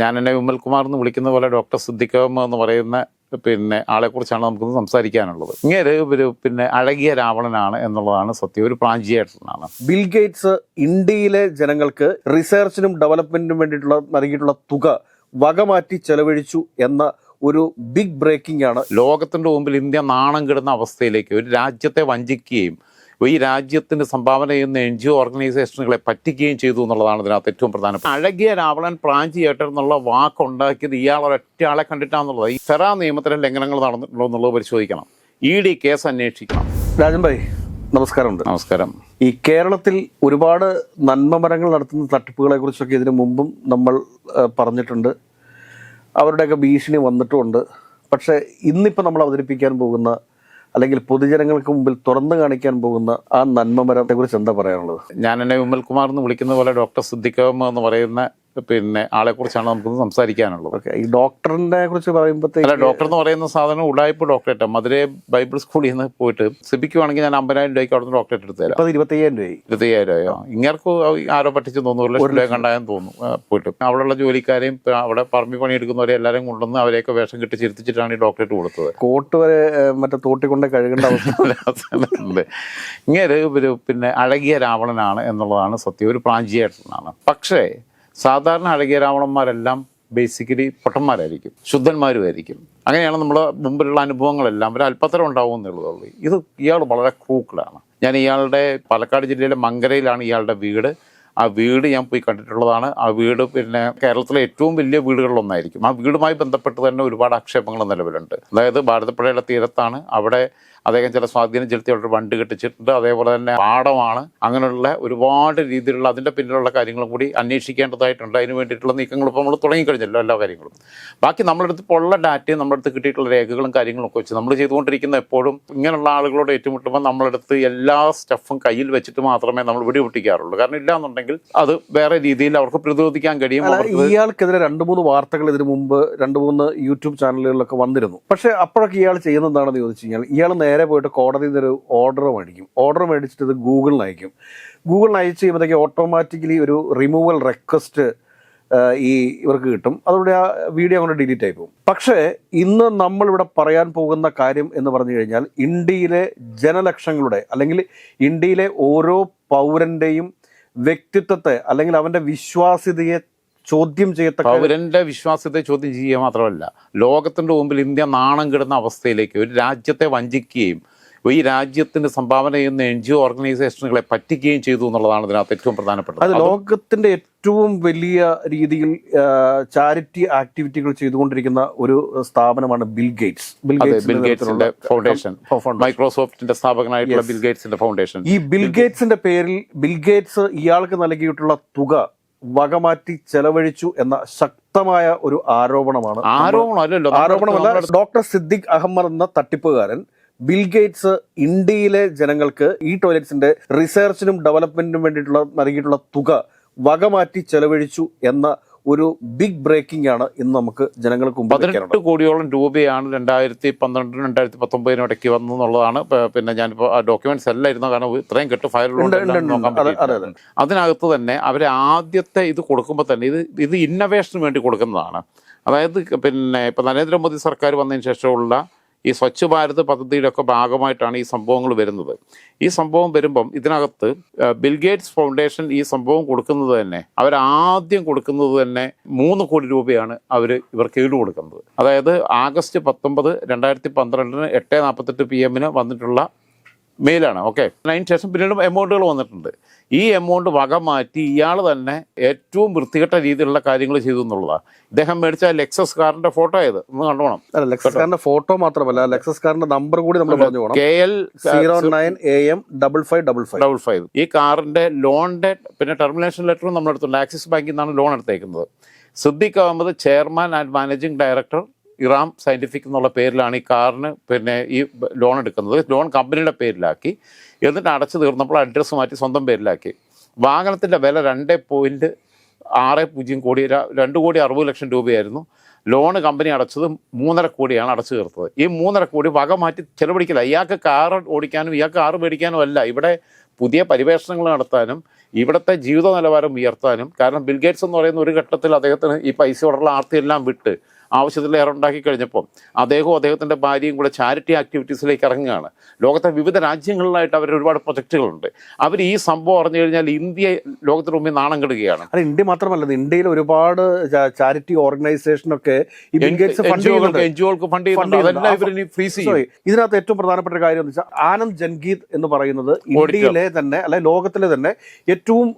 ഞാൻ എന്നെ വിമൽകുമാർ എന്ന് വിളിക്കുന്ന പോലെ ഡോക്ടർ സിദ്ദിഖ് എന്ന് പറയുന്ന പിന്നെ ആളെക്കുറിച്ചാണ് നമുക്കിന്ന് സംസാരിക്കാനുള്ളത്. ഇങ്ങനെ ഒരു പിന്നെ അഴകിയ രാവണനാണ് എന്നുള്ളതാണ് സത്യം. ഒരു പ്രാഞ്ചിയേറ്ററാണ് ബിൽ ഗേറ്റ്സ് ഇന്ത്യയിലെ ജനങ്ങൾക്ക് റിസർച്ചിനും ഡെവലപ്മെന്റിനും വേണ്ടിയിട്ടുള്ള നൽകിയിട്ടുള്ള തുക വകമാറ്റി ചെലവഴിച്ചു എന്ന ഒരു ബിഗ് ബ്രേക്കിംഗ് ആണ്. ലോകത്തിന്റെ മുമ്പിൽ ഇന്ത്യ നാണം കെടുന്ന അവസ്ഥയിലേക്ക് ഒരു രാജ്യത്തെ വഞ്ചിക്കുകയും ഈ രാജ്യത്തിന്റെ സംഭാവന ചെയ്യുന്ന എൻ ജി ഒ ഓർഗനൈസേഷനുകളെ പറ്റിക്കുകയും ചെയ്തു എന്നുള്ളതാണ് ഇതിനകത്ത് ഏറ്റവും പ്രധാനപ്പെട്ട അഴകിയ രാവണൻ പ്രാഞ്ചിയേട്ടൻ എന്നുള്ള വാക്കുണ്ടാക്കിയത് ഇയാൾ ഒരൊറ്റയാളെ കണ്ടിട്ടാന്നുള്ളത്. ഈ ഫെറ നിയമത്തിലെ ലംഘനങ്ങൾ നടന്നിട്ടുണ്ടോ എന്നുള്ളത് പരിശോധിക്കണം. ഇ ഡി കേസ് അന്വേഷിക്കണം. രാജൻ ഭായ് നമസ്കാരമുണ്ട്. നമസ്കാരം. ഈ കേരളത്തിൽ ഒരുപാട് നന്മ മരങ്ങൾ നടത്തുന്ന തട്ടിപ്പുകളെ കുറിച്ചൊക്കെ ഇതിനു മുമ്പും നമ്മൾ പറഞ്ഞിട്ടുണ്ട്. അവരുടെയൊക്കെ ഭീഷണി വന്നിട്ടുമുണ്ട്. പക്ഷേ ഇന്നിപ്പോൾ നമ്മൾ അവതരിപ്പിക്കാൻ പോകുന്ന അല്ലെങ്കിൽ പൊതുജനങ്ങൾക്ക് മുമ്പിൽ തുറന്നു കാണിക്കാൻ പോകുന്ന ആ നന്മമരത്തെ കുറിച്ച് എന്താ പറയാനുള്ളത്? ഞാൻ എന്നെ വിമൽകുമാർ എന്ന് വിളിക്കുന്ന പോലെ ഡോക്ടർ സിദ്ദിഖ് എന്ന് പറയുന്ന പിന്നെ ആളെ കുറിച്ചാണ് നമുക്ക് സംസാരിക്കാനുള്ളത്. ഓക്കെ ഈ ഡോക്ടറിനെ കുറിച്ച് അല്ല പറയുമ്പോഴത്തേക്ക് ഡോക്ടർ എന്ന് പറയുന്ന സാധനം ഉടായ്പ ഡോക്ടറേറ്റ്. മധുരൈ ബൈബിൾ സ്കൂളിൽ നിന്ന് പോയിട്ട് സിബിക്കുവാണെങ്കിൽ ഞാൻ അമ്പതിനായിരം രൂപയ്ക്ക് അവിടെ നിന്ന് ഡോക്ടറേറ്റ് എടുത്തു തരാം. ഇരുപത്തയ്യായിരം രൂപ ഇരുപത്തയ്യായിരം രൂപയോ? ഇങ്ങർക്ക് ആരോ പറ്റിച്ച് തോന്നുന്നു ഒരു ലക്ഷം രൂപ കണ്ടായെന്ന് തോന്നുന്നു പോയിട്ട്. അവിടെയുള്ള ജോലിക്കാരെയും അവിടെ പറമ്പി പണിയെടുക്കുന്നവരെ എല്ലാവരും കൊണ്ടുവന്ന് അവരെയൊക്കെ വേഷം കെട്ടി ചിരിച്ചിട്ടാണ് ഈ ഡോക്ടറേറ്റ് കൊടുത്തത്. കോട്ട് വരെ മറ്റേ തോട്ടിക്കൊണ്ട് കഴുകേണ്ട അവസ്ഥ. ഇങ്ങനെ ഒരു പിന്നെ അഴകിയ രാവണനാണ് എന്നുള്ളതാണ് സത്യം. ഒരു പ്രാഞ്ചിയേട്ടനാണ്. പക്ഷേ സാധാരണ അഴകിയ രാവണന്മാരെല്ലാം ബേസിക്കലി പൊട്ടന്മാരായിരിക്കും ശുദ്ധന്മാരുമായിരിക്കും. അങ്ങനെയാണ് നമ്മുടെ മുമ്പിലുള്ള അനുഭവങ്ങളെല്ലാം ഒരു അല്പത്തരം ഉണ്ടാവും എന്നുള്ളതുള്ളൂ ഇത് ഇയാൾ വളരെ ക്രൂക്കിളാണ്. ഞാൻ ഇയാളുടെ പാലക്കാട് ജില്ലയിലെ മങ്കരയിലാണ് ഇയാളുടെ വീട്. ആ വീട് ഞാൻ പോയി കണ്ടിട്ടുള്ളതാണ്. ആ വീട് പിന്നെ കേരളത്തിലെ ഏറ്റവും വലിയ വീടുകളിലൊന്നായിരിക്കും. ആ വീടുമായി ബന്ധപ്പെട്ട് തന്നെ ഒരുപാട് ആക്ഷേപങ്ങൾ നിലവിലുണ്ട്. അതായത് ഭാരതപ്പുഴയുടെ തീരത്താണ്. അവിടെ അദ്ദേഹം ചില സ്വാധീനം ചെലുത്തി അവരുടെ വണ്ട് കെട്ടിച്ചിട്ടുണ്ട്. അതേപോലെ തന്നെ പാടമാണ് അങ്ങനെയുള്ള ഒരുപാട് രീതിയിലുള്ള അതിന്റെ പിന്നിലുള്ള കാര്യങ്ങളും കൂടി അന്വേഷിക്കേണ്ടതായിട്ടുണ്ട്. അതിന് വേണ്ടിയിട്ടുള്ള നീക്കങ്ങൾ ഇപ്പോൾ നമ്മൾ തുടങ്ങിക്കഴിഞ്ഞല്ലോ എല്ലാ കാര്യങ്ങളും. ബാക്കി നമ്മളെടുത്ത് ഇപ്പോൾ ഉള്ള ഡാറ്റയും നമ്മളെടുത്ത് കിട്ടിയിട്ടുള്ള രേഖകളും കാര്യങ്ങളും ഒക്കെ വെച്ച് നമ്മൾ ചെയ്തുകൊണ്ടിരിക്കുന്ന എപ്പോഴും ഇങ്ങനെയുള്ള ആളുകളോട് ഏറ്റുമുട്ടുമ്പോൾ നമ്മളെടുത്ത് എല്ലാ സ്റ്റഫും കയ്യിൽ വെച്ചിട്ട് മാത്രമേ നമ്മൾ വെടിപൊട്ടിക്കാറുള്ളൂ കാരണം ഇല്ല എന്നുണ്ടെങ്കിൽ അത് വേറെ രീതിയിൽ അവർക്ക് പ്രതിരോധിക്കാൻ കഴിയും. ഇയാൾക്കെതിരെ രണ്ട് മൂന്ന് വാർത്തകൾ ഇതിനു മുമ്പ് രണ്ട് മൂന്ന് യൂട്യൂബ് ചാനലുകളിലൊക്കെ വന്നിരുന്നു. പക്ഷേ അപ്പോഴൊക്കെ ഇയാൾ ചെയ്യുന്നതാണെന്ന് ചോദിച്ചു കഴിഞ്ഞാൽ ഇയാൾ നേരെ പോയിട്ട് കോടതിയിൽ നിന്നൊരു ഓർഡർ മേടിക്കും. ഓർഡർ മേടിച്ചിട്ട് ഇത് ഗൂഗിളിൽ അയക്കും. ഗൂഗിളിൽ അയച്ച് കഴിയുമ്പോഴത്തേക്ക് ഓട്ടോമാറ്റിക്കലി ഒരു റിമൂവൽ റിക്വസ്റ്റ് ഈ ഇവർക്ക് കിട്ടും. അതോടെ ആ വീഡിയോ അങ്ങോട്ട് ഡിലീറ്റ് ആയി പോകും. പക്ഷേ ഇന്ന് നമ്മളിവിടെ പറയാൻ പോകുന്ന കാര്യം എന്ന് പറഞ്ഞു കഴിഞ്ഞാൽ ഇന്ത്യയിലെ ജനലക്ഷങ്ങളുടെ അല്ലെങ്കിൽ ഇന്ത്യയിലെ ഓരോ പൗരന്റെയും വ്യക്തിത്വത്തെ അല്ലെങ്കിൽ അവന്റെ വിശ്വാസ്യതയെ ചോദ്യം ചെയ്യത്തക്ക പൗരന്റെ വിശ്വാസത്തെ ചോദ്യം ചെയ്യുക മാത്രമല്ല ലോകത്തിന്റെ മുമ്പിൽ ഇന്ത്യ നാണം കെടുന്ന അവസ്ഥയിലേക്ക് ഒരു രാജ്യത്തെ വഞ്ചിക്കുകയും ഈ രാജ്യത്തിന്റെ സംഭാവന ചെയ്യുന്ന എൻ ജി ഒ ഓർഗനൈസേഷനുകളെ പറ്റിക്കുകയും ചെയ്തു എന്നുള്ളതാണ് ഇതിനകത്ത് ഏറ്റവും പ്രധാനപ്പെട്ടത്. അത് ലോകത്തിന്റെ ഏറ്റവും വലിയ രീതിയിൽ ചാരിറ്റി ആക്ടിവിറ്റികൾ ചെയ്തുകൊണ്ടിരിക്കുന്ന ഒരു സ്ഥാപനമാണ് ബിൽ ഗേറ്റ്സ്. ബിൽ ഗേറ്റ്സിന്റെ ഫൗണ്ടേഷൻ. മൈക്രോസോഫ്റ്റിന്റെ സ്ഥാപകനായിട്ടുള്ള ബിൽ ഗേറ്റ്സിന്റെ ഫൗണ്ടേഷൻ ഈ ബിൽ ഗേറ്റ്സിന്റെ പേരിൽ ബിൽ ഗേറ്റ്സ് ഇയാൾക്ക് നൽകിയിട്ടുള്ള തുക വകമാറ്റി ചെലവഴിച്ചു എന്ന ശക്തമായ ഒരു ആരോപണമാണ് ആരോപണം ആരോപണമല്ല ഡോക്ടർ സിദ്ദിഖ് അഹമ്മദ് എന്ന തട്ടിപ്പുകാരൻ ബിൽ ഗേറ്റ്സ് ഇന്ത്യയിലെ ജനങ്ങൾക്ക് ഈ ടോയ്ലറ്റ്സിന്റെ റിസർച്ചിനും ഡെവലപ്മെന്റിനും വേണ്ടിയിട്ടുള്ള നൽകിയിട്ടുള്ള തുക വകമാറ്റി ചെലവഴിച്ചു എന്ന ഒരു ബിഗ് ബ്രേക്കിംഗ് ആണ് ഇന്ന് നമുക്ക് ജനങ്ങൾക്ക് പതിനെട്ട് കോടിയോളം രൂപയാണ് രണ്ടായിരത്തി പന്ത്രണ്ടിനും രണ്ടായിരത്തി പത്തൊമ്പതിനും ഇടയ്ക്ക് വന്നു എന്നുള്ളതാണ്. പിന്നെ ഞാനിപ്പോൾ ആ ഡോക്യുമെന്റ്സ് എല്ലാം ഇരുന്ന കാരണം ഇത്രയും കെട്ട് അതെ, അതിനകത്ത് തന്നെ അവർ ആദ്യത്തെ ഇത് കൊടുക്കുമ്പോൾ തന്നെ ഇത് ഇത് ഇന്നവേഷന് വേണ്ടി കൊടുക്കുന്നതാണ്. അതായത് പിന്നെ ഇപ്പം നരേന്ദ്രമോദി സർക്കാർ വന്നതിന് ശേഷമുള്ള ഈ സ്വച്ഛ് ഭാരത് പദ്ധതിയുടെ ഒക്കെ ഭാഗമായിട്ടാണ് ഈ സംഭവങ്ങൾ വരുന്നത്. ഈ സംഭവം വരുമ്പം ഇതിനകത്ത് ബിൽഗേറ്റ്സ് ഫൗണ്ടേഷൻ ഈ സംഭവം കൊടുക്കുന്നത് തന്നെ അവർ ആദ്യം കൊടുക്കുന്നത് തന്നെ മൂന്ന് കോടി രൂപയാണ് അവർ ഇവർക്ക് ഈട് കൊടുക്കുന്നത്. അതായത് ആഗസ്റ്റ് പത്തൊമ്പത് രണ്ടായിരത്തി പന്ത്രണ്ടിന് എട്ട് നാൽപ്പത്തെട്ട് പി എമ്മിന് വന്നിട്ടുള്ള മെയിലാണ് ഓക്കെ അതിന് ശേഷം പിന്നീട് എമൗണ്ടുകൾ വന്നിട്ടുണ്ട്. ഈ എമൗണ്ട് വക മാറ്റി ഇയാൾ തന്നെ ഏറ്റവും വൃത്തികെട്ട രീതിയിലുള്ള കാര്യങ്ങൾ ചെയ്തു എന്നുള്ളതാണ് ഇദ്ദേഹം മേടിച്ച ലെക്സസ് കാറിന്റെ ഫോട്ടോ ആയത്. ഒന്ന് കണ്ടോണം. അല്ല ലെക്സസ് കാറിന്റെ ഫോട്ടോ മാത്രമല്ല ലെക്സസ് കാറിന്റെ നമ്പർ കൂടി നമ്മൾ പറഞ്ഞു പോകണം K L zero nine A M double five double five double five ഈ കാറിന്റെ ലോണിന്റെ പിന്നെ ടെർമിനേഷൻ ലെറ്ററും നമ്മൾ എടുത്തുണ്ട് ആക്സിസ് ബാങ്കിൽ നിന്നാണ് ലോൺ എടുത്തേക്കുന്നത്. Siddique Ahmed chairman and managing director Eram Scientific എന്നുള്ള പേരിലാണ് ഈ കാറിന് പിന്നെ ഈ ലോൺ എടുക്കുന്നത്. ലോൺ കമ്പനിയുടെ പേരിലാക്കി. എന്നിട്ട് അടച്ചു തീർന്നപ്പോൾ അഡ്രസ്സ് മാറ്റി സ്വന്തം പേരിലാക്കി. വാഹനത്തിന്റെ വില രണ്ട് പോയിന്റ് ആറ് പൂജ്യം കോടി രണ്ട് കോടി അറുപത് ലക്ഷം രൂപയായിരുന്നു. ലോണ് കമ്പനി അടച്ചത് മൂന്നര കോടിയാണ് അടച്ചു തീർത്തത്. ഈ മൂന്നര കോടി വക മാറ്റി ചെലവഴിക്കില്ല ഇയാൾക്ക് കാർ ഓടിക്കാനും ഇയാൾക്ക് കാർ മേടിക്കാനും അല്ല. ഇവിടെ പുതിയ പരിവേഷണങ്ങൾ നടത്താനും ഇവിടുത്തെ ജീവിത നിലവാരം ഉയർത്താനും കാരണം ബിൽഗേറ്റ്സ് എന്ന് പറയുന്ന ഒരു ഘട്ടത്തിൽ അദ്ദേഹത്തിന് ഈ പൈസയോടുള്ള ആർത്തിയെല്ലാം വിട്ട് ആവശ്യത്തിലേറെ ഉണ്ടാക്കി കഴിഞ്ഞപ്പോൾ അദ്ദേഹവും അദ്ദേഹത്തിന്റെ ഭാര്യയും കൂടെ ചാരിറ്റി ആക്ടിവിറ്റീസിലേക്ക് ഇറങ്ങുകയാണ്. ലോകത്തെ വിവിധ രാജ്യങ്ങളിലായിട്ട് അവർ ഒരുപാട് പ്രൊജക്റ്റുകളുണ്ട് അവർ ഈ സംഭവം അറിഞ്ഞു കഴിഞ്ഞാൽ ഇന്ത്യ ലോകത്തിന് മുമ്പിൽ നാണം കെടുകയാണ്. അല്ല ഇന്ത്യ മാത്രമല്ല ഇന്ത്യയിൽ ഒരുപാട് ചാരിറ്റി ഓർഗനൈസേഷനൊക്കെ ഫണ്ട് ഇതിനകത്ത് ഏറ്റവും പ്രധാനപ്പെട്ട കാര്യം എന്ന് വെച്ചാൽ ആനന്ദ് ജൻഗീത് എന്ന് പറയുന്നത് ഇന്ത്യയിലെ തന്നെ അല്ലെ ലോകത്തിലെ തന്നെ ഏറ്റവും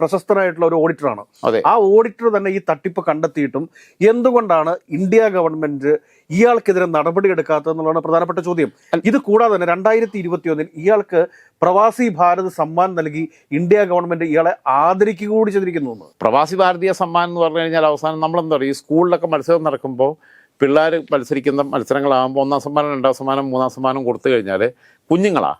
പ്രശസ്തനായിട്ടുള്ള ഒരു ഓഡിറ്ററാണ് അതെ. ആ ഓഡിറ്റർ തന്നെ ഈ തട്ടിപ്പ് കണ്ടെത്തിയിട്ടും എന്തുകൊണ്ടാണ് ഇന്ത്യ ഗവൺമെന്റ് ഇയാൾക്കെതിരെ നടപടി എടുക്കാത്തതെന്നുള്ളതാണ് പ്രധാനപ്പെട്ട ചോദ്യം. ഇത് കൂടാതെ തന്നെ രണ്ടായിരത്തി ഇരുപത്തി ഒന്നിൽ ഇയാൾക്ക് പ്രവാസി ഭാരത് സമ്മാൻ നൽകി ഇന്ത്യ ഗവൺമെന്റ് ഇയാളെ ആദരിക്കുക കൂടി ചെയ്തിരിക്കുന്നു പ്രവാസി ഭാരതീയ സമ്മാൻ എന്ന് പറഞ്ഞു കഴിഞ്ഞാൽ അവസാനം നമ്മൾ എന്താ പറയുക ഈ സ്കൂളിലൊക്കെ മത്സരം നടക്കുമ്പോൾ പിള്ളേർ മത്സരിക്കുന്ന മത്സരങ്ങളാകുമ്പോൾ ഒന്നാം സമ്മാനം രണ്ടാം സമ്മാനം മൂന്നാം സമ്മാനം കൊടുത്തു കഴിഞ്ഞാൽ കുഞ്ഞുങ്ങളാ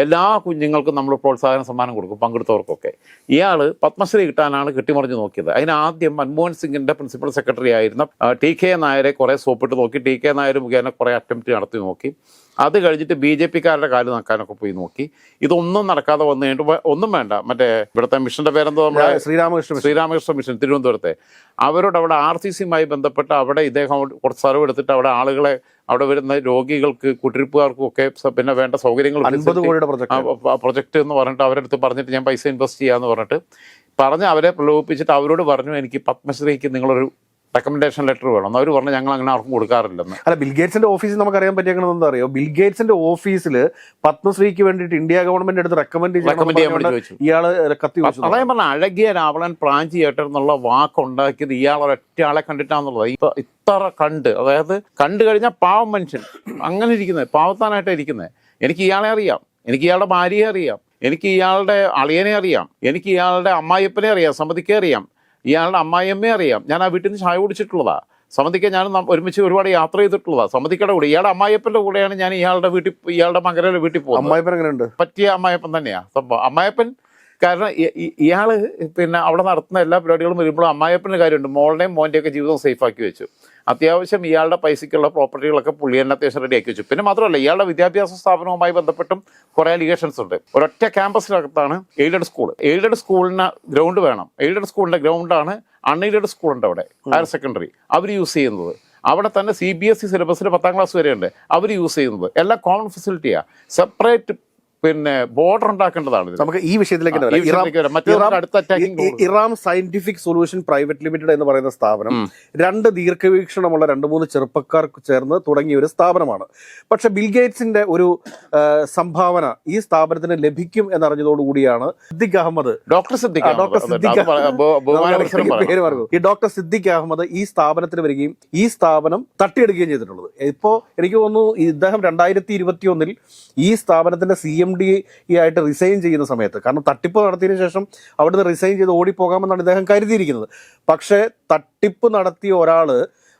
എല്ലാ കുഞ്ഞുങ്ങൾക്കും നമ്മൾ പ്രോത്സാഹന സമ്മാനം കൊടുക്കും പങ്കെടുത്തവർക്കൊക്കെ. ഇയാൾ പത്മശ്രീ കിട്ടാനാണ് കെട്ടിമറിഞ്ഞ് നോക്കിയത്. അതിന് ആദ്യം മൻമോഹൻ സിംഗിന്റെ പ്രിൻസിപ്പൽ സെക്രട്ടറി ആയിരുന്ന ടി കെ നായരെ കുറേ സോപ്പിട്ട് നോക്കി ടി കെ നായർ മുഖേന കുറേ അറ്റംപ്റ്റ് നടത്തി നോക്കി. അത് കഴിഞ്ഞിട്ട് ബി ജെ പിക്കാരുടെ കാൽ നക്കാനൊക്കെ പോയി നോക്കി. ഇതൊന്നും നടക്കാതെ വന്നു കഴിഞ്ഞിട്ട് ഒന്നും വേണ്ട. മറ്റേ ഇവിടുത്തെ മിഷന്റെ പേരെന്തോ നമ്മുടെ ശ്രീരാമകൃഷ്ണ ശ്രീരാമകൃഷ്ണ മിഷൻ തിരുവനന്തപുരത്തെ. അവരോട് അവിടെ ആർ സി സിയുമായി ബന്ധപ്പെട്ട് അവിടെ ഇദ്ദേഹം കുറച്ച് സ്ഥലം എടുത്തിട്ട് അവിടെ ആളുകളെ അവിടെ വരുന്ന രോഗികൾക്ക് കുട്ടിരിപ്പുകാർക്കും ഒക്കെ പിന്നെ വേണ്ട സൗകര്യങ്ങൾ പ്രൊജക്ട് എന്ന് പറഞ്ഞിട്ട് അവരടുത്ത് പറഞ്ഞിട്ട് ഞാൻ പൈസ ഇൻവെസ്റ്റ് ചെയ്യാന്ന് പറഞ്ഞിട്ട് പറഞ്ഞ് അവരെ പ്രലോഭിപ്പിച്ചിട്ട് അവരോട് പറഞ്ഞു എനിക്ക് പത്മശ്രീക്ക് നിങ്ങളൊരു റെക്കമെൻഡേഷൻ ലെറ്റർ വേണം. അവർ പറഞ്ഞു ഞങ്ങൾ അങ്ങനെ ആർക്കും കൊടുക്കാറില്ലെന്ന്. അല്ല ബിൽഗേറ്റ്സിന്റെ ഓഫീസിൽ നമുക്ക് അറിയാൻ പറ്റിയേക്കണത് എന്താ അറിയോ? ബിൽഗേറ്റ്സിന്റെ ഓഫീസിൽ പത്മശ്രീക്ക് വേണ്ടിയിട്ട് ഇന്ത്യ ഗവൺമെന്റ് എടുത്ത് റെക്കമെൻഡ് റെക്കമെൻഡ് ചെയ്യാൻ വേണ്ടി ചോദിച്ചു. ഇയാൾ കത്തി അതായത് പറഞ്ഞ അഴകിയ രാവളൻ പ്രാഞ്ചി ഏട്ടൻ എന്നുള്ള വാക്കുണ്ടാക്കിയത് ഇയാൾ ഒരൊറ്റ ആളെ കണ്ടിട്ടാന്നുള്ളത്. ഇപ്പൊ ഇത്ര കണ്ട് അതായത് കണ്ടു കഴിഞ്ഞാൽ പാവം മനുഷ്യൻ. അങ്ങനെ ഇരിക്കുന്നത് പാവത്താനായിട്ട് ഇരിക്കുന്നത് എനിക്ക് ഇയാളെ അറിയാം. എനിക്ക് ഇയാളുടെ ഭാര്യയെ അറിയാം. എനിക്ക് ഇയാളുടെ അളിയനെ അറിയാം. എനിക്ക് ഇയാളുടെ അമ്മായിയപ്പനെ അറിയാം. സമ്മതിക്കേ അറിയാം. ഇയാളുടെ അമ്മായിയമ്മയെ അറിയാം. ഞാൻ ആ വീട്ടിൽ നിന്ന് ചായ കുടിച്ചിട്ടുള്ളതാ. സമ്മതിക്ക ഞാൻ ഒരുമിച്ച് ഒരുപാട് യാത്ര ചെയ്തിട്ടുള്ളതാ. സമ്മതിക്കയുടെ കൂടെ ഇയാളുടെ അമ്മായിയപ്പന്റെ കൂടെയാണ് ഞാൻ ഇയാളുടെ വീട്ടിൽ ഇയാളുടെ മകരയുടെ വീട്ടിൽ പോകുന്നത്. അമ്മായിപ്പൻ എങ്ങനെയുണ്ട്? പറ്റിയ അമ്മായപ്പൻ തന്നെയാ. സംഭവം. അമ്മായപ്പൻ കാരണം ഇ- ഇ- ഇയാൾ പിന്നെ അവിടെ നടത്തുന്ന എല്ലാ പരിപാടികളും വരുമ്പോഴും അമ്മായപ്പന്റെ കാര്യമുണ്ട്. മോളുടെയും മോന്റെയൊക്കെ ഒക്കെ ജീവിതം സേഫാക്കി ആക്കി വെച്ചു. അത്യാവശ്യം ഇയാളുടെ പൈസയ്ക്കുള്ള പ്രോപ്പർട്ടികളൊക്കെ പുള്ളി തന്നെ അത്യാവശ്യം റെഡിയാക്കി വെച്ചു. പിന്നെ മാത്രമല്ല ഇയാളുടെ വിദ്യാഭ്യാസ സ്ഥാപനവുമായി ബന്ധപ്പെട്ടും കുറേ അലിഗേഷൻസ് ഉണ്ട്. ഒരൊറ്റ ക്യാമ്പസിനകത്താണ് എയ്ഡഡ് സ്കൂൾ എയ്ഡഡ് സ്കൂളിന് ഗ്രൗണ്ട് വേണം. എയ്ഡഡ് സ്കൂളിന്റെ ഗ്രൗണ്ടാണ് അൺഎയ്ഡഡ് സ്കൂളുണ്ട് അവിടെ ഹയർ സെക്കൻഡറി അവർ യൂസ് ചെയ്യുന്നത്. അവിടെ തന്നെ സി ബി എസ് ഇ സിലബസിൽ പത്താം ക്ലാസ് വരെയുണ്ട്. അവർ യൂസ് ചെയ്യുന്നത്. എല്ലാം കോമൺ ഫെസിലിറ്റിയാണ് സെപ്പറേറ്റ് പിന്നെ ബോർഡർ ഉണ്ടാക്കേണ്ടതാണ് നമുക്ക് ഈ വിഷയത്തിലേക്ക്. Eram- scientific solution private limited എന്ന് പറയുന്ന സ്ഥാപനം രണ്ട് ദീർഘവീക്ഷണമുള്ള രണ്ട് മൂന്ന് ചെറുപ്പക്കാർ ചേർന്ന് തുടങ്ങിയ ഒരു സ്ഥാപനമാണ്. പക്ഷെ ബിൽഗേറ്റ്സിന്റെ ഒരു സംഭാവന ഈ സ്ഥാപനത്തിന് ലഭിക്കും എന്നറിഞ്ഞതോടുകൂടിയാണ് Siddique Ahmed. Doctor Siddique doctor Siddique. പേര് പറഞ്ഞു ഈ ഡോക്ടർ സിദ്ദിഖ് അഹമ്മദ് ഈ സ്ഥാപനത്തിന് വരികയും ഈ സ്ഥാപനം തട്ടിയെടുക്കുകയും ചെയ്തിട്ടുള്ളത്. ഇപ്പോ എനിക്ക് തോന്നുന്നു ഇദ്ദേഹം രണ്ടായിരത്തി ഇരുപത്തി ഒന്നിൽ ഈ സ്ഥാപനത്തിന്റെ സി എം ഡി ആയിട്ട് റിസൈൻ ചെയ്യുന്ന സമയത്ത്. കാരണം തട്ടിപ്പ് നടത്തിയതിനു ശേഷം അവിടുന്ന് റിസൈൻ ചെയ്ത് ഓടിപ്പോകാമെന്നാണ് ഇദ്ദേഹം കരുതിയിരിക്കുന്നത്. പക്ഷേ തട്ടിപ്പ് നടത്തിയ ഒരാൾ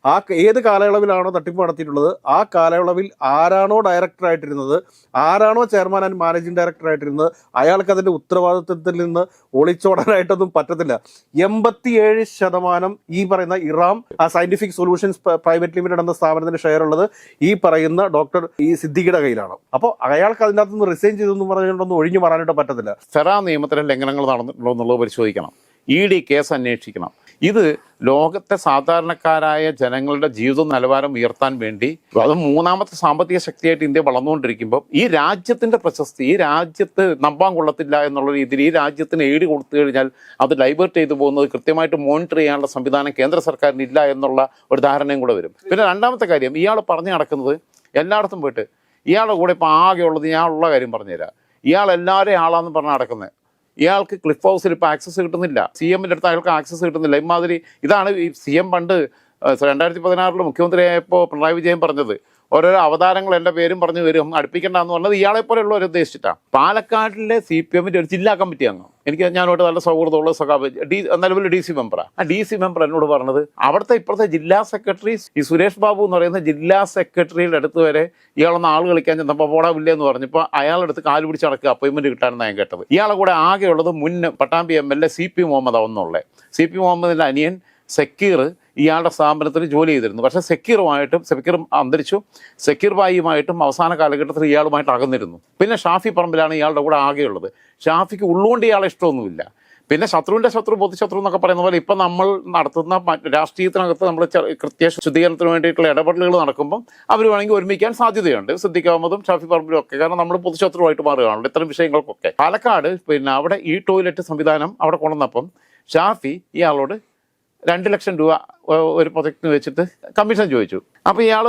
ആ ഏത് കാലയളവിലാണോ തട്ടിപ്പ് നടത്തിയിട്ടുള്ളത് ആ കാലയളവിൽ ആരാണോ ഡയറക്ടറായിട്ടിരുന്നത് ആരാണോ ചെയർമാൻ ആൻഡ് മാനേജിംഗ് ഡയറക്ടർ ആയിട്ടിരുന്നത് അയാൾക്ക് അതിന്റെ ഉത്തരവാദിത്വത്തിൽ നിന്ന് ഒളിച്ചോടാനായിട്ടൊന്നും പറ്റത്തില്ല. എൺപത്തിയേഴ് ശതമാനം ഈ പറയുന്ന ഇറാം ആ സയന്റിഫിക് സൊല്യൂഷൻസ് പ്രൈവറ്റ് ലിമിറ്റഡ് എന്ന സ്ഥാപനത്തിന്റെ ഷെയർ ഉള്ളത് ഈ പറയുന്ന ഡോക്ടർ ഈ സിദ്ദിഖിയുടെ കയ്യിലാണ്. അപ്പോൾ അയാൾക്ക് അതിന്റെ അകത്തുനിന്ന് റിസൈൻ ചെയ്തെന്ന് പറഞ്ഞുകൊണ്ടൊന്നും ഒഴിഞ്ഞു മാറാനായിട്ട് പറ്റത്തില്ല. ഫെറാ നിയമത്തിലെ ലംഘനങ്ങൾ നടന്നിട്ടുണ്ടോ എന്നുള്ളത് പരിശോധിക്കണം. ഇ ഡി കേസ് അന്വേഷിക്കണം. ഇത് ലോകത്തെ സാധാരണക്കാരായ ജനങ്ങളുടെ ജീവിത നിലവാരം ഉയർത്താൻ വേണ്ടി അത് മൂന്നാമത്തെ സാമ്പത്തിക ശക്തിയായിട്ട് ഇന്ത്യ വളർന്നുകൊണ്ടിരിക്കുമ്പോൾ ഈ രാജ്യത്തിന്റെ പ്രശസ്തി ഈ രാജ്യത്ത് നമ്പാൻ കൊള്ളത്തില്ല എന്നുള്ള രീതിയിൽ ഈ രാജ്യത്തിന് എയ്ഡ് കൊടുത്തു കഴിഞ്ഞാൽ അത് ഡൈവേർട്ട് ചെയ്തു പോകുന്നത് കൃത്യമായിട്ട് മോണിറ്റർ ചെയ്യാനുള്ള സംവിധാനം കേന്ദ്ര സർക്കാരിന് ഇല്ല എന്നുള്ള ഒരു ധാരണയും കൂടെ വരും. പിന്നെ രണ്ടാമത്തെ കാര്യം ഇയാൾ പറഞ്ഞു നടക്കുന്നത് എല്ലായിടത്തും പോയിട്ട് ഇയാളുടെ കൂടെ ഇപ്പോൾ ആകെയുള്ളത് ഞാനുള്ള കാര്യം പറഞ്ഞുതരാം. ഇയാൾ എല്ലാവരെയും ആളാന്ന് പറഞ്ഞ് നടക്കുന്നത്. ഇയാൾക്ക് ക്ലിഫ് ഹൗസിൽ ഇപ്പോൾ ആക്സസ് കിട്ടുന്നില്ല. സി എമ്മിന്റെ അടുത്ത് അയാൾക്ക് ആക്സസ് കിട്ടുന്നില്ല. ഇമാതിരി ഇതാണ് ഈ സി എം പണ്ട് രണ്ടായിരത്തി പതിനാറിൽ മുഖ്യമന്ത്രിയായപ്പോൾ പിണറായി വിജയൻ പറഞ്ഞത്. ഓരോരോ അവതാരങ്ങൾ എന്റെ പേരും പറഞ്ഞു വരും അടുപ്പിക്കേണ്ടെന്ന് പറഞ്ഞത് ഇയാളെ പോലെയുള്ളവരെ ഉദ്ദേശിച്ചിട്ടാണ്. പാലക്കാടിലെ സി പി എമ്മിന്റെ ഒരു ജില്ലാ കമ്മിറ്റി അംഗം എനിക്ക് ഞാനോട്ട് നല്ല സൗഹൃദമുള്ള സഖാബ് ഡി നിലവിൽ ഡി സി മെമ്പറാണ് ആ ഡി സി മെമ്പർ എന്നോട് പറഞ്ഞത് അവിടുത്തെ ഇപ്പോഴത്തെ ജില്ലാ സെക്രട്ടറി ഈ സുരേഷ് ബാബു എന്ന് പറയുന്ന ജില്ലാ സെക്രട്ടറിയുടെ അടുത്ത് വരെ ഇയാളൊന്ന് ആൾ കളിക്കാൻ ചെന്നപ്പോൾ പോടാവില്ല എന്ന് പറഞ്ഞപ്പോൾ അയാളുടെ അടുത്ത് കാൽ പിടിച്ച് നടക്കുക അപ്പോയിൻമെന്റ് കിട്ടാനെന്ന് ഞാൻ കേട്ടത്. ഇയാളെ കൂടെ ആകെയുള്ളത് മുൻ Pattambi M L A C P Muhammad ഒന്നുള്ളത് C P മുഹമ്മദിന്റെ അനിയൻ സക്കീർ ഇയാളുടെ സ്ഥാപനത്തിൽ ജോലി ചെയ്തിരുന്നു. പക്ഷേ സെക്യൂറുമായിട്ടും സെക്യൂർ അന്തരിച്ചു. സെക്യൂർ ബായിയുമായിട്ടും അവസാന കാലഘട്ടത്തിൽ ഇയാളുമായിട്ട് അകന്നിരുന്നു. പിന്നെ ഷാഫി പറമ്പിലാണ് ഇയാളുടെ കൂടെ ആകെയുള്ളത്. ഷാഫിക്ക് ഉള്ളുകൊണ്ട് ഇയാളെ ഇഷ്ടമൊന്നുമില്ല. പിന്നെ ശത്രുവിന്റെ ശത്രു പൊതുശത്രു എന്നൊക്കെ പറയുന്ന പോലെ ഇപ്പം നമ്മൾ നടത്തുന്ന രാഷ്ട്രീയത്തിനകത്ത് നമ്മൾ കൃത്യ ശുദ്ധീകരണത്തിന് വേണ്ടിയിട്ടുള്ള ഇടപെടലുകൾ നടക്കുമ്പം അവർ വേണമെങ്കിൽ ഒരുമിക്കാൻ സാധ്യതയുണ്ട്. സിദ്ധിക്കാമതും ഷാഫി പറമ്പിലും ഒക്കെ. കാരണം നമ്മൾ പൊതുശത്രുവായിട്ട് മാറുകയാണല്ലോ ഇത്തരം വിഷയങ്ങൾക്കൊക്കെ. പാലക്കാട് പിന്നെ അവിടെ ഈ ടോയ്ലറ്റ് സംവിധാനം അവിടെ കൊണ്ടുവന്നപ്പം ഷാഫി ഇയാളോട് രണ്ട് ലക്ഷം രൂപ ഒരു പ്രൊജക്റ്റിന് വെച്ചിട്ട് കമ്മീഷൻ ചോദിച്ചു. അപ്പോൾ ഇയാൾ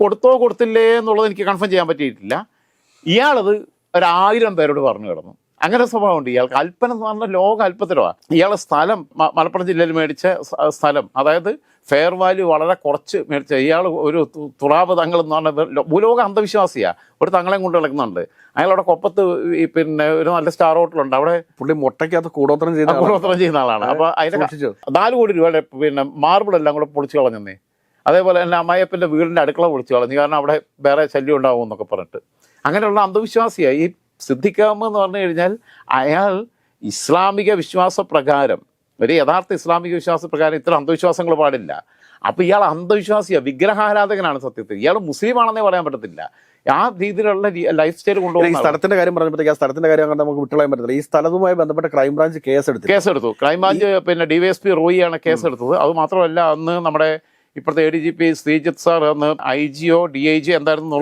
കൊടുത്തോ കൊടുത്തില്ലേ എന്നുള്ളത് എനിക്ക് കൺഫേം ചെയ്യാൻ പറ്റിയിട്ടില്ല. ഇയാളത് ഒരായിരം പേരോട് പറഞ്ഞു കിടന്നു. അങ്ങനെ സ്വഭാവമുണ്ട് ഇയാൾക്ക് അല്പനം എന്ന് പറഞ്ഞാൽ ലോക അല്പത്തിലാണ് ഇയാളെ സ്ഥലം മലപ്പുറം ജില്ലയിൽ മേടിച്ച സ്ഥലം. അതായത് ഫെയർ വാല്യൂ വളരെ കുറച്ച് മേടിച്ച ഇയാൾ ഒരു തുറാവ് തങ്ങൾ എന്ന് പറഞ്ഞ വെ- ഭൂലോക അന്ധവിശ്വാസിയാണ് ഒരു തങ്ങളെയും കൊണ്ട് കിടക്കുന്നുണ്ട് അയാളവിടെ കൊപ്പത്ത് പിന്നെ ഒരു നല്ല സ്റ്റാർ ഹോട്ടലുണ്ട്. അവിടെ പുള്ളി മുട്ടയ്ക്കകത്ത് കൂടോത്രം ചെയ്ത. കൂടോത്രം ചെയ്യുന്ന ആളാണ്. അപ്പൊ അതിനെ കക്ഷിച്ചു നാല് കോടി രൂപയുടെ പിന്നെ മാർബിൾ എല്ലാം കൂടെ പൊളിച്ചു കളഞ്ഞേ അതേപോലെ തന്നെ അമ്മായിയപ്പന്റെ വീടിന്റെ അടുക്കള പൊളിച്ചു കളഞ്ഞു. കാരണം അവിടെ വേറെ ശല്യം ഉണ്ടാവും എന്നൊക്കെ പറഞ്ഞിട്ട്. അങ്ങനെയുള്ള അന്ധവിശ്വാസിയായി ഈ സിദ്ധിക്കാമ എന്ന് പറഞ്ഞു കഴിഞ്ഞാൽ അയാൾ ഇസ്ലാമിക വിശ്വാസ പ്രകാരം ഒരു യഥാർത്ഥ ഇസ്ലാമിക വിശ്വാസ പ്രകാരം ഇത്തരം അന്ധവിശ്വാസങ്ങൾ പാടില്ല. അപ്പോൾ ഇയാൾ അന്ധവിശ്വാസിയാണ് വിഗ്രഹാരാധകനാണ് സത്യത്തിൽ. ഇയാൾ മുസ്ലിം ആണെന്നേ പറയാൻ പറ്റത്തില്ല. ആ രീതിയിലുള്ള ലൈഫ് സ്റ്റൈൽ ഈ കൊണ്ടുപോകുന്ന സ്ഥലത്തിന്റെ കാര്യം പറഞ്ഞപ്പോഴത്തേക്ക് ആ സ്ഥലത്തിന്റെ കാര്യം നമുക്ക് വിട്ടുകളയാൻ പറ്റില്ല ഈ സ്ഥലവുമായി ബന്ധപ്പെട്ട ക്രൈംബ്രാഞ്ച് കേസ് എടുത്തു കേസെടുത്തു. ക്രൈംബ്രാഞ്ച് പിന്നെ ഡിവൈഎസ്പി റോയിയാണ് കേസെടുത്തത്. അത് മാത്രമല്ല അന്ന് നമ്മുടെ ഇപ്പോഴത്തെ A D G P Sreejith sir അന്ന് ഐ ജിയോ ഡി ഐ ജി എന്തായിരുന്നു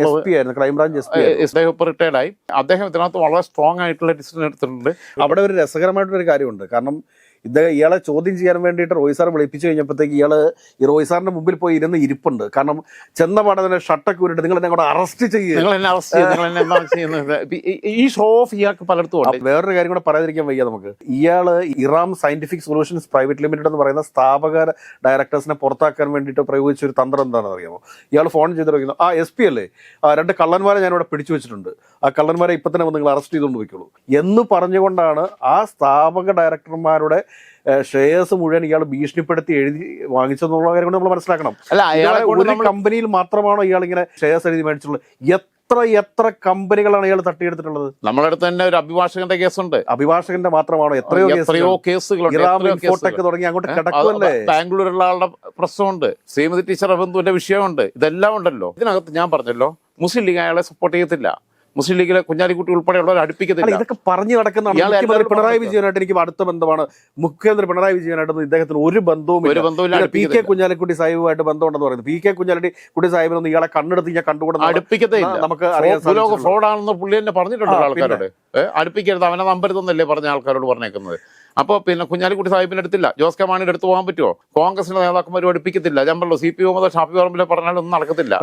ക്രൈംബ്രാഞ്ച് അദ്ദേഹം ഇപ്പോൾ റിട്ടയർഡ് ആയി അദ്ദേഹം ഇതിനകത്ത് വളരെ സ്ട്രോങ് ആയിട്ടുള്ള ഡിസിഷൻ എടുത്തിട്ടുണ്ട്. അവിടെ ഒരു രസകരമായിട്ടുള്ള ഒരു കാര്യമുണ്ട്. കാരണം ഇദ്ദേഹം ഇയാളെ ചോദ്യം ചെയ്യാൻ വേണ്ടിയിട്ട് റോയ് സാർ വിളിപ്പിച്ചു കഴിഞ്ഞപ്പോഴത്തേക്ക് ഇയാൾ ഈ റോയ് സാറിന്റെ മുമ്പിൽ പോയി ഇരുന്ന് ഇരിപ്പുണ്ട്. കാരണം ചെന്ന പാടെ തന്നെ ഷട്ടൊക്കെ ഉരുട്ട് നിങ്ങൾ എന്നെ കൂടെ അറസ്റ്റ് ചെയ്യുന്നത്? ഈ- ഷോ ഓഫ് ഇയാൾക്ക് പലയിടത്തും വേറൊരു കാര്യം കൂടെ പറയാതിരിക്കാൻ വയ്യ നമുക്ക്. ഇയാൾ Eram scientific solutions private limited എന്ന് പറയുന്ന സ്ഥാപക ഡയറക്ടേഴ്സിനെ പുറത്താക്കാൻ വേണ്ടിയിട്ട് പ്രയോഗിച്ച ഒരു തന്ത്രം എന്താണെന്ന് അറിയാമോ? ഇയാൾ ഫോൺ ചെയ്ത് പറയുന്നു ആ എസ് പി അല്ലേ? ആ രണ്ട് കള്ളന്മാരെ ഞാൻ ഇവിടെ പിടിച്ചു വെച്ചിട്ടുണ്ട്. ആ കള്ളന്മാരെ ഇപ്പൊ തന്നെ നിങ്ങൾ അറസ്റ്റ് ചെയ്തുകൊണ്ട് പോയിക്കോളൂ. എന്ന് പറഞ്ഞുകൊണ്ടാണ് ആ സ്ഥാപക ഡയറക്ടർമാരുടെ ഷെയർസ് മുഴുവൻ ഇയാൾ ഭീഷണിപ്പെടുത്തി എഴുതി വാങ്ങിച്ചെന്നുള്ള കാര്യം കൊണ്ട് നമ്മൾ മനസ്സിലാക്കണം. അല്ല അയാളെ ഒരു കമ്പനിയിൽ മാത്രമാണോ ഇയാൾ ഇങ്ങനെ ഷെയർസ് എഴുതി മേടിച്ചിട്ടുള്ളത്? എത്ര എത്ര കമ്പനികളാണ് ഇയാൾ തട്ടിയെടുത്തിട്ടുള്ളത്? നമ്മുടെ അടുത്ത് തന്നെ ഒരു അഭിഭാഷകന്റെ കേസുണ്ട്. അഭിഭാഷകന്റെ മാത്രമാണോ എത്രയോ എത്രയോ കേസുകൾ? കേസുകളുണ്ട് തുടങ്ങി അങ്ങോട്ട്? കിടക്കുമല്ലേ അത് ബാംഗ്ലൂരിലുള്ള ആളുടെ പ്രശ്നമുണ്ട്. ശ്രീമതി ടീച്ചർ ബന്ധുവിന്റെ വിഷയമുണ്ട്. ഇതെല്ലാം ഉണ്ടല്ലോ. ഇതിനകത്ത് ഞാൻ പറഞ്ഞല്ലോ മുസ്ലിം ലീഗ് അയാളെ സപ്പോർട്ട് ചെയ്യത്തില്ല. മുസ്ലിം ലീഗിലെ കുഞ്ഞാലിക്കുട്ടി ഉൾപ്പെടെയുള്ളവർ അടുപ്പിക്കുന്നില്ല അടുപ്പിക്കത്തില്ല. ഇതൊക്കെ പറഞ്ഞു നടക്കുന്നതാണ് മുഖ്യമന്ത്രി പിണറായി. വിജയനായിട്ട് എനിക്ക് അടുത്ത ബന്ധമാണ്. മുഖ്യമന്ത്രി പിണറായി വിജയനായിട്ടൊന്നും ഇദ്ദേഹത്തിന് ഒരു ബന്ധവും ഒരു ബന്ധവുമില്ല, പി കെ കുഞ്ഞാലിക്കുട്ടി സാഹിബുമായിട്ട് ബന്ധമുണ്ടെന്ന് പറയുന്നത് പി കെ കുഞ്ഞാലിക്കുട്ടി സാഹിബിനൊന്നും ഇയാളെ കണ്ണെടുത്ത് ഞാൻ കണ്ടുകൂടുന്ന അടുപ്പിക്കത്തില്ല നമുക്ക് അറിയാം. ഫ്രോഡാണെന്ന് പുള്ളി തന്നെ പറഞ്ഞിട്ടുണ്ട് ആൾക്കാരോട്. അടുപ്പിക്കരുത് അവനെ നമ്പരുതെന്നല്ലേ പറഞ്ഞ ആൾക്കാരോട് പറഞ്ഞേക്കുന്നത്. അപ്പോൾ പിന്നെ കുഞ്ഞാലിക്കുട്ടി സാഹിബിന്റെ അടുത്തില്ല. ജോസ് കെ മാണിയുടെ അടുത്ത് പോകാൻ പറ്റുമോ? കോൺഗ്രസിന്റെ നേതാക്കന്മാർ പഠിപ്പിക്കത്തില്ല ഞാൻ പറഞ്ഞല്ലോ സി പി ഒ മുതൽ ഷാഫി പറമ്പിലെ പറഞ്ഞാലൊന്നും നടക്കത്തില്ല.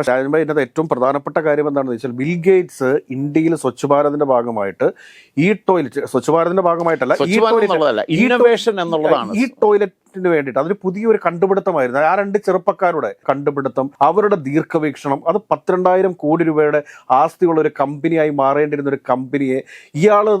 ഇതിനകത്ത് ഏറ്റവും പ്രധാനപ്പെട്ട കാര്യം എന്താണെന്ന് വെച്ചാൽ ബിൽ ഗേറ്റ്സ് ഇന്ത്യയിൽ സ്വച്ഛ് ഭാരതിന്റെ ഭാഗമായിട്ട് ഈ ടോയ്ലറ്റ് സ്വച്ഛ് ഭാരതിന്റെ ഭാഗമായിട്ടല്ല ഈ ടോയ്ലറ്റ് ഇന്നോവേഷൻ എന്നുള്ളതാണ്. ഈ ടോയ്ലറ്റിന് വേണ്ടിയിട്ട് അതൊരു പുതിയൊരു കണ്ടുപിടുത്തമായിരുന്നു. ആ രണ്ട് ചെറുപ്പക്കാരുടെ കണ്ടുപിടുത്തം അവരുടെ ദീർഘവീക്ഷണം അത് പത്തിരണ്ടായിരം കോടി രൂപയുടെ ആസ്തിയുള്ള ഒരു കമ്പനിയായി മാറേണ്ടിരുന്ന ഒരു കമ്പനിയെ ഇയാളുടെ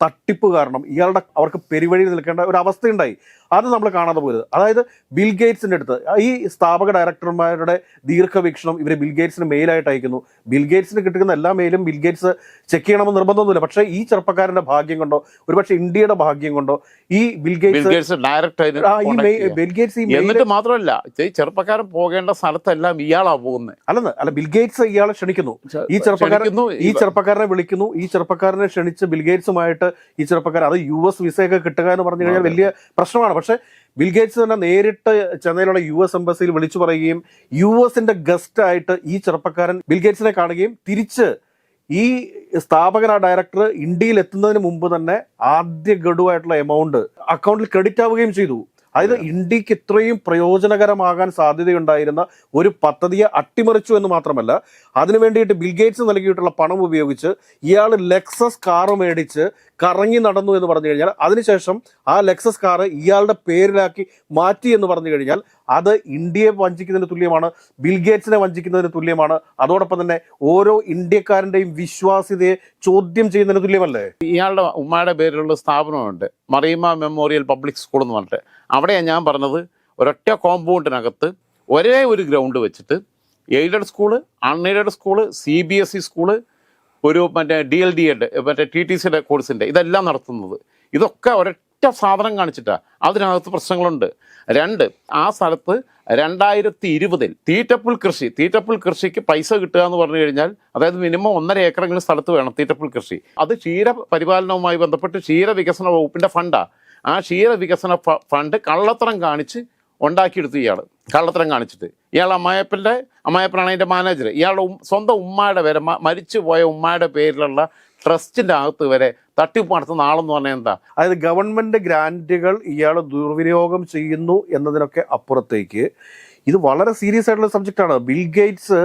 തട്ടിപ്പ് കാരണം ഇയാളുടെ അവർക്ക് പെരുവഴി നിൽക്കേണ്ട ഒരു അവസ്ഥയുണ്ടായി. അത് നമ്മൾ കാണാതെ പോകരുത് അതായത് ബിൽ ഗേറ്റ്സിന്റെ അടുത്ത് ഈ സ്ഥാപക ഡയറക്ടർമാരുടെ ദീർഘവീക്ഷണം ഇവർ ബിൽ ഗേറ്റ്സിന് മെയിലായിട്ട് അയക്കുന്നു. ബിൽ ഗേറ്റ്സിന് കിട്ടുന്ന എല്ലാ മെയിലും ബിൽ ഗേറ്റ്സ് ചെക്ക് ചെയ്യണമെന്ന് നിർബന്ധമൊന്നുമില്ല. പക്ഷേ ഈ ചെറുപ്പക്കാരന്റെ ഭാഗ്യം കൊണ്ടോ ഒരുപക്ഷെ ഇന്ത്യയുടെ ഭാഗ്യം കൊണ്ടോ ഈ ബിൽ ഗേറ്റ്സ് ഡയറക്റ്റ് ഈ ബിൽ ഗേറ്റ്സ് ഈ എന്നിട്ട് മാത്രമല്ല ഈ ചെറുപ്പക്കാരൻ പോകേണ്ട സ്ഥലത്തെല്ലാം ഇയാളാ പോകുന്നത് അല്ലെന്ന് അല്ല ബിൽ ഗേറ്റ്സ് ഇയാളെ ക്ഷണിക്കുന്നു. ഈ ചെറുപ്പക്കാരൻ ഈ ചെറുപ്പക്കാരനെ വിളിക്കുന്നു. ഈ ചെറുപ്പക്കാരനെ ക്ഷണിച്ച് ബിൽ ഗേറ്റ്സുമായിട്ട് ഈ ചെറുപ്പക്കാരൻ അത് യു എസ് വിസയൊക്കെ കിട്ടുക എന്ന് പറഞ്ഞു കഴിഞ്ഞാൽ വലിയ പ്രശ്നമാണ്. പക്ഷെ ബിൽഗേറ്റ്സ് തന്നെ നേരിട്ട് ചെന്നൈയിലുള്ള യു എസ് എംബസിയിൽ വിളിച്ചു പറയുകയും യു എസിന്റെ ഗസ്റ്റ് ആയിട്ട് ഈ ചെറുപ്പക്കാരൻ ബിൽഗേറ്റ്സിനെ കാണുകയും തിരിച്ച് ഈ സ്ഥാപകൻ ആ ഡയറക്ടർ ഇന്ത്യയിൽ എത്തുന്നതിന് മുമ്പ് തന്നെ ആദ്യ ഗഡുവായിട്ടുള്ള എമൗണ്ട് അക്കൗണ്ടിൽ ക്രെഡിറ്റ് ആവുകയും ചെയ്തു. അതായത് ഇന്ത്യയ്ക്ക് ഇത്രയും പ്രയോജനകരമാകാൻ സാധ്യതയുണ്ടായിരുന്ന ഒരു പദ്ധതിയെ അട്ടിമറിച്ചു എന്ന് മാത്രമല്ല അതിനു വേണ്ടിയിട്ട് ബിൽഗേറ്റ്സ് നൽകിയിട്ടുള്ള പണം ഉപയോഗിച്ച് ഇയാൾ ലെക്സസ് കാർ മേടിച്ച് കറങ്ങി നടന്നു എന്ന് പറഞ്ഞു കഴിഞ്ഞാൽ അതിനുശേഷം ആ ലെക്സസ് കാർ ഇയാളുടെ പേരിലാക്കി മാറ്റി എന്ന് പറഞ്ഞു കഴിഞ്ഞാൽ അത് ഇന്ത്യയെ വഞ്ചിക്കുന്നതിന് തുല്യമാണ് ബിൽഗേറ്റ്സിനെ വഞ്ചിക്കുന്നതിന് തുല്യമാണ്. അതോടൊപ്പം തന്നെ ഓരോ ഇന്ത്യക്കാരന്റെയും വിശ്വാസ്യതയെ ചോദ്യം ചെയ്യുന്നതിന് തുല്യമല്ലേ? ഇയാളുടെ ഉമ്മയുടെ പേരിലുള്ള സ്ഥാപനമുണ്ട് മറീമ മെമ്മോറിയൽ പബ്ലിക് സ്കൂൾ എന്ന് പറഞ്ഞിട്ട്. അവിടെയാണ് ഞാൻ പറഞ്ഞത് ഒരൊറ്റ കോമ്പൗണ്ടിനകത്ത് ഒരേ ഒരു ഗ്രൗണ്ട് വെച്ചിട്ട് aided school unaided school C B S E school ഒരു മറ്റേ ഡി എൽ ഡി എഡ് മറ്റേ ടി ടി സിയുടെ കോഴ്സിന്റെ ഇതെല്ലാം നടത്തുന്നത്. ഇതൊക്കെ ഒരൊറ്റ ഒരൊറ്റ സാധനം കാണിച്ചിട്ടാ. അതിനകത്ത് പ്രശ്നങ്ങളുണ്ട്. രണ്ട് ആ സ്ഥലത്ത് രണ്ടായിരത്തി ഇരുപതിൽ തീറ്റപ്പുൽ കൃഷി തീറ്റപ്പുൽ കൃഷിക്ക് പൈസ കിട്ടുക എന്ന് പറഞ്ഞു കഴിഞ്ഞാൽ അതായത് മിനിമം ഒന്നര ഏക്കറെങ്കിലും സ്ഥലത്ത് വേണം തീറ്റപ്പുൽ കൃഷി. അത് ക്ഷീര പരിപാലനവുമായി ബന്ധപ്പെട്ട് ക്ഷീര വികസന വകുപ്പിന്റെ ഫണ്ടാണ് ആ ക്ഷീര വികസന ഫണ്ട് കള്ളത്തരം കാണിച്ച് ഉണ്ടാക്കിയെടുത്തു ഇയാൾ കള്ളത്തരം കാണിച്ചിട്ട്. ഇയാൾ അമ്മായപ്പന്റെ അമ്മായപ്പനാണ് അതിന്റെ മാനേജർ ഇയാളുടെ സ്വന്തം ഉമ്മായുടെ പേര് മരിച്ചു പോയ ഉമ്മായുടെ പേരിലുള്ള ട്രസ്റ്റിന്റെ അകത്ത് വരെ തട്ടിപ്പ് നടത്തുന്ന ആളെന്ന് പറഞ്ഞാൽ എന്താ? അതായത് ഗവൺമെന്റ് ഗ്രാന്റുകൾ ഇയാൾ ദുർവിനിയോഗം ചെയ്യുന്നു എന്നതിനൊക്കെ അപ്പുറത്തേക്ക്. ഇത് വളരെ സീരിയസ് ആയിട്ടുള്ള സബ്ജക്റ്റാണ് ബിൽ ഗേറ്റ്സ്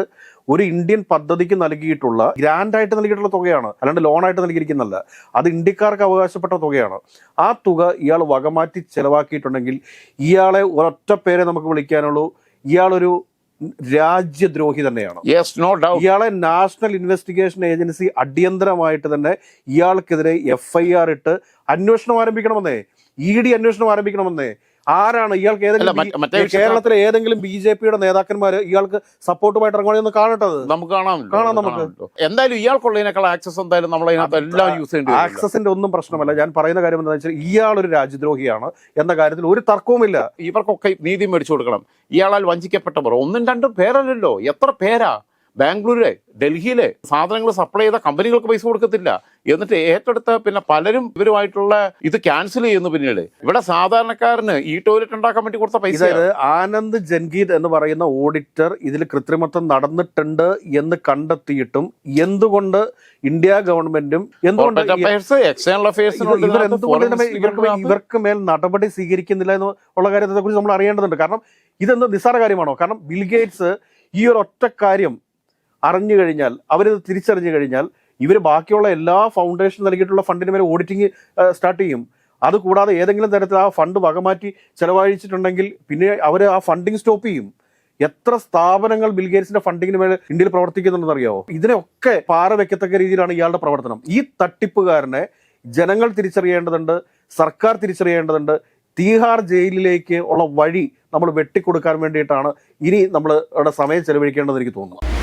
ഒരു ഇന്ത്യൻ പദ്ധതിക്ക് നൽകിയിട്ടുള്ള ഗ്രാൻഡ് ആയിട്ട് നൽകിയിട്ടുള്ള തുകയാണ്. അല്ലാണ്ട് ലോണായിട്ട് നൽകിയിരിക്കുന്നല്ല അത് ഇന്ത്യക്കാർക്ക് അവകാശപ്പെട്ട തുകയാണ്. ആ തുക ഇയാൾ വകമാറ്റി ചെലവാക്കിയിട്ടുണ്ടെങ്കിൽ ഇയാളെ ഒരൊറ്റ പേരെ നമുക്ക് വിളിക്കാനുള്ളൂ. ഇയാളൊരു രാജ്യദ്രോഹി തന്നെയാണ്? യെസ് നോ ഡൗട്ട് ഇയാളെ നാഷണൽ ഇൻവെസ്റ്റിഗേഷൻ ഏജൻസി അടിയന്തരമായിട്ട് തന്നെ ഇയാൾക്കെതിരെ എഫ് ഐ ആർ ഇട്ട് അന്വേഷണം ആരംഭിക്കണമെന്നേ. ഇ ഡി അന്വേഷണം ആരംഭിക്കണമെന്നേ. ആരാണ്? ഇയാൾക്ക് ഏതെങ്കിലും കേരളത്തിലെ ഏതെങ്കിലും ബി ജെ പിയുടെ നേതാക്കന്മാർ ഇയാൾക്ക് സപ്പോർട്ടുമായിട്ട് ഇറങ്ങണമെന്ന് കാണട്ടത്? നമുക്ക് കാണാം കാണാം നമുക്ക്. എന്തായാലും ഇയാൾക്കുള്ളതിനേക്കാൾ ആക്സസ് എന്തായാലും നമ്മൾ അതിനകത്ത് എല്ലാം യൂസ് ചെയ്യേണ്ടി ആക്സസിന്റെ ഒന്നും പ്രശ്നമല്ല. ഞാൻ പറയുന്ന കാര്യം എന്താണെന്ന് വെച്ചാൽ ഇയാൾ ഒരു രാജ്യദ്രോഹിയാണ് എന്ന കാര്യത്തിൽ ഒരു തർക്കവുമില്ല. ഇവർക്കൊക്കെ നീതി മേടിച്ചു കൊടുക്കണം. ഇയാളാൽ വഞ്ചിക്കപ്പെട്ടവർ. ഒന്നും രണ്ടും പേരല്ലല്ലോ. എത്ര പേരാ? ബാംഗ്ലൂര് ഡൽഹിയിലെ സാധനങ്ങൾ സപ്ലൈ ചെയ്ത കമ്പനികൾക്ക് പൈസ കൊടുക്കത്തില്ല. എന്നിട്ട് ഏറ്റെടുത്ത പിന്നെ പലരും ഇവരുമായിട്ടുള്ള ഇത് ക്യാൻസൽ ചെയ്യുന്നു പിന്നീട്. ഇവിടെ സാധാരണക്കാരന് ഈ ടോയ്ലറ്റ് ഉണ്ടാക്കാൻ വേണ്ടി കൊടുത്ത പൈസ ആനന്ദ് ജൻഗീത് എന്ന് പറയുന്ന ഓഡിറ്റർ ഇതിൽ കൃത്രിമത്വം നടന്നിട്ടുണ്ട് എന്ന് കണ്ടെത്തിയിട്ടും എന്തുകൊണ്ട് ഇന്ത്യ ഗവൺമെന്റും എന്തുകൊണ്ട് ഇവർക്ക് മേൽ- ഇവർക്ക് മേൽ നടപടി സ്വീകരിക്കുന്നില്ല എന്ന് ഉള്ള കാര്യത്തെ കുറിച്ച് നമ്മൾ അറിയേണ്ടതുണ്ട്. കാരണം ഇതെന്ത് നിസ്സാര കാര്യമാണോ? കാരണം ബിൽഗേറ്റ്സ് ഈ ഒരു ഒറ്റ കാര്യം അറിഞ്ഞു കഴിഞ്ഞാൽ അവരത് തിരിച്ചറിഞ്ഞു കഴിഞ്ഞാൽ ഇവർ ബാക്കിയുള്ള എല്ലാ ഫൗണ്ടേഷൻ നൽകിയിട്ടുള്ള ഫണ്ടിന് മേലെ ഓഡിറ്റിംഗ് സ്റ്റാർട്ട് ചെയ്യും. അതുകൂടാതെ ഏതെങ്കിലും തരത്തിൽ ആ ഫണ്ട് വകമാറ്റി ചെലവഴിച്ചിട്ടുണ്ടെങ്കിൽ പിന്നെ അവർ ആ ഫണ്ടിങ് സ്റ്റോപ്പ് ചെയ്യും. എത്ര സ്ഥാപനങ്ങൾ ബിൽഗേറ്റ്സിന്റെ ഫണ്ടിങ്ങിന് മേലെ ഇന്ത്യയിൽ പ്രവർത്തിക്കുന്നുണ്ടെന്ന് അറിയാവോ ഇതിനൊക്കെ പാറ വെക്കത്തക്ക രീതിയിലാണ് ഇയാളുടെ പ്രവർത്തനം. ഈ തട്ടിപ്പുകാരനെ ജനങ്ങൾ തിരിച്ചറിയേണ്ടതുണ്ട് സർക്കാർ തിരിച്ചറിയേണ്ടതുണ്ട് തീഹാർ ജയിലിലേക്ക് ഉള്ള വഴി നമ്മൾ വെട്ടിക്കൊടുക്കാൻ വേണ്ടിയിട്ടാണ് ഇനി നമ്മൾ സമയം ചെലവഴിക്കേണ്ടതെന്ന് എനിക്ക് തോന്നുന്നു.